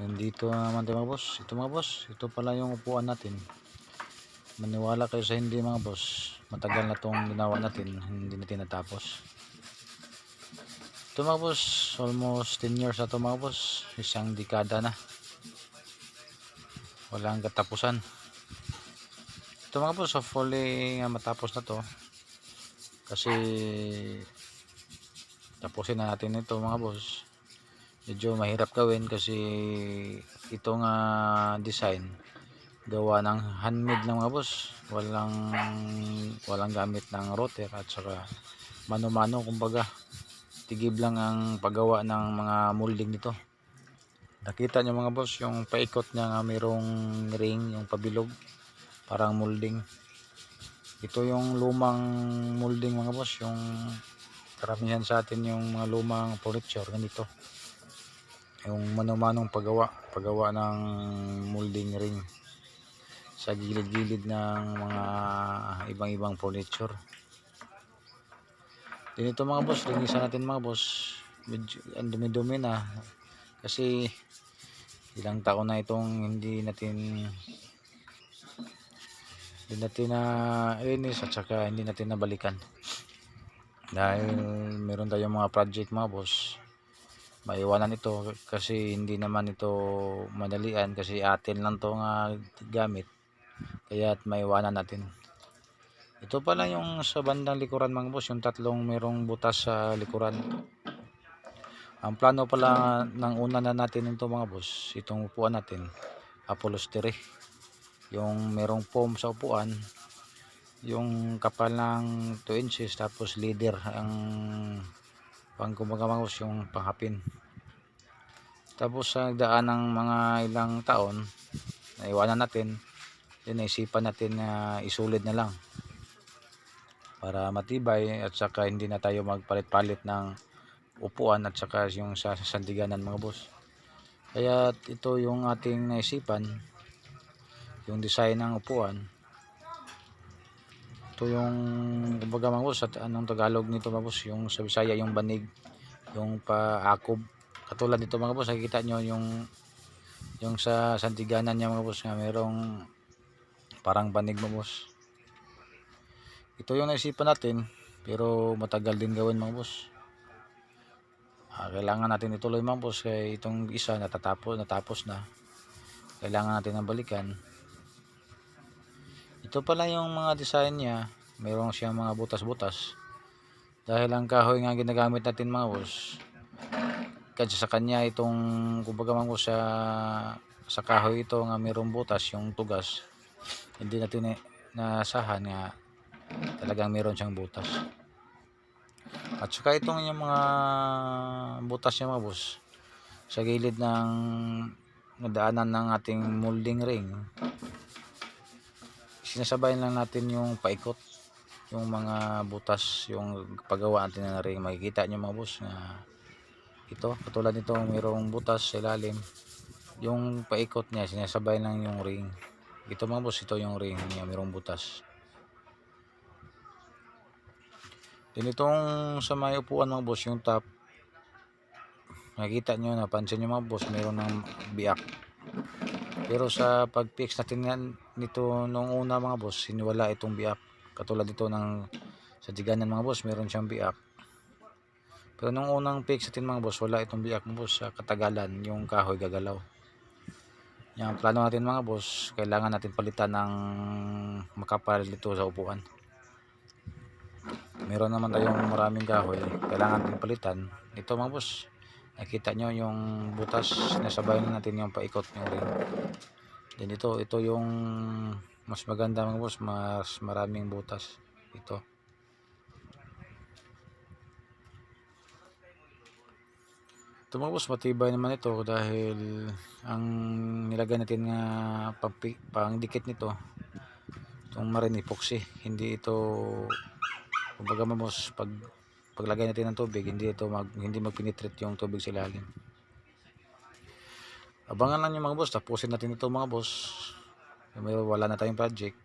Nandito na naman tayo mga boss. Ito mga boss, ito pala yung upuan natin. Maniwala kayo sa hindi mga boss. Matagal na tong ginawa natin, hindi natin natapos. Ito mga boss, almost 10 years na ito mga boss. Isang dekada na. Walang katapusan. Ito mga boss, hopefully nga matapos na to. Kasi tapusin na natin ito mga boss medyo mahirap gawin kasi itong ah, design gawa ng handmade ng mga boss. Walang walang gamit ng router at saka mano-mano kumbaga. Tigib lang ang paggawa ng mga molding nito. Nakita nyo mga boss yung paikot niya nga mayroong ring yung pabilog parang molding. Ito yung lumang molding mga boss yung karamihan sa atin yung mga lumang furniture ganito yung mano-manong paggawa paggawa ng molding ring sa gilid-gilid ng mga ibang-ibang furniture. Din ito mga boss. Linisan natin mga boss. Ang dumi-dumi na. Kasi ilang taon na itong hindi natin hindi natin na inis at saka hindi natin nabalikan. Dahil meron tayong mga project mga boss maiwanan ito kasi hindi naman ito madalian kasi atin lang to nga gamit. Kaya at maiwanan natin. Ito pala yung sa bandang likuran mga boss yung tatlong merong butas sa likuran. Ang plano pala ng una na natin ito mga boss itong upuan natin upholstery yung merong foam sa upuan yung kapal ng 2 inches tapos leader ang pang boss, yung panghapin. Tapos sa daan ng mga ilang taon naiwanan natin. Yun naisipan natin na isulit na lang. Para matibay at saka hindi na tayo magpalit-palit ng upuan at saka yung sa sandiganan mga boss. Kaya ito yung ating naisipan yung design ng upuan ito yung kumbaga mga at anong Tagalog nito mga boss? Yung sa Bisaya yung banig. Yung paakob katulad nito mga boss nakikita nyo yung yung sa sandiganan niya mga boss nga merong parang banig mga boss. Ito yung naisipan natin pero matagal din gawin mga boss. Ah, kailangan natin ituloy mga boss kaya itong isa natatapos natapos na. Kailangan natin ng balikan ito pala yung mga design niya. Mayroong siyang mga butas-butas. Dahil ang kahoy nga ginagamit natin mga boss kasi sa kanya itong kumbaga mga boss sa sa kahoy ito nga mayroong butas yung tugas. Hindi natin na- nasahan nga talagang meron siyang butas. At saka itong yung mga butas niya mga boss sa gilid ng nadaanan ng ating molding ring sinasabay lang natin yung paikot yung mga butas yung paggawa natin ng ring makikita nyo mga boss na ito katulad nito mayroong butas sa ilalim. Yung paikot niya sinasabay lang yung ring. Ito mga boss ito yung ring niya mayroong butas. Din itong sa may upuan mga boss yung top nakikita nyo napansin nyo mga boss mayroon ng biak pero sa pag-fix natin yan nito nung una mga boss, siniwala itong biak. Katulad dito ng sa diganan mga boss, meron siyang biak. Pero nung unang fix natin mga boss, wala itong biak mga boss. Sa katagalan, yung kahoy gagalaw. Yung plano natin mga boss, kailangan natin palitan ng makapal dito sa upuan. Meron naman tayong maraming kahoy, kailangan natin palitan. Ito mga boss, nakita nyo yung butas nasabay na natin yung paikot yung ring din ito ito yung mas maganda mga boss mas maraming butas. Ito. Ito mga boss matibay naman ito dahil ang nilagay natin nga pang, pang dikit nito itong marine epoxy hindi ito kumbaga mga boss pag paglagay natin ng tubig hindi ito mag, hindi magpinitreat yung tubig sa ilalim. Abangan lang yung mga boss tapusin natin ito mga boss. May wala na tayong project.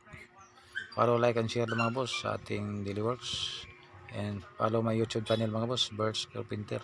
Follow like and share mga boss sa ating daily works and follow my youtube channel mga boss Birds Carpenter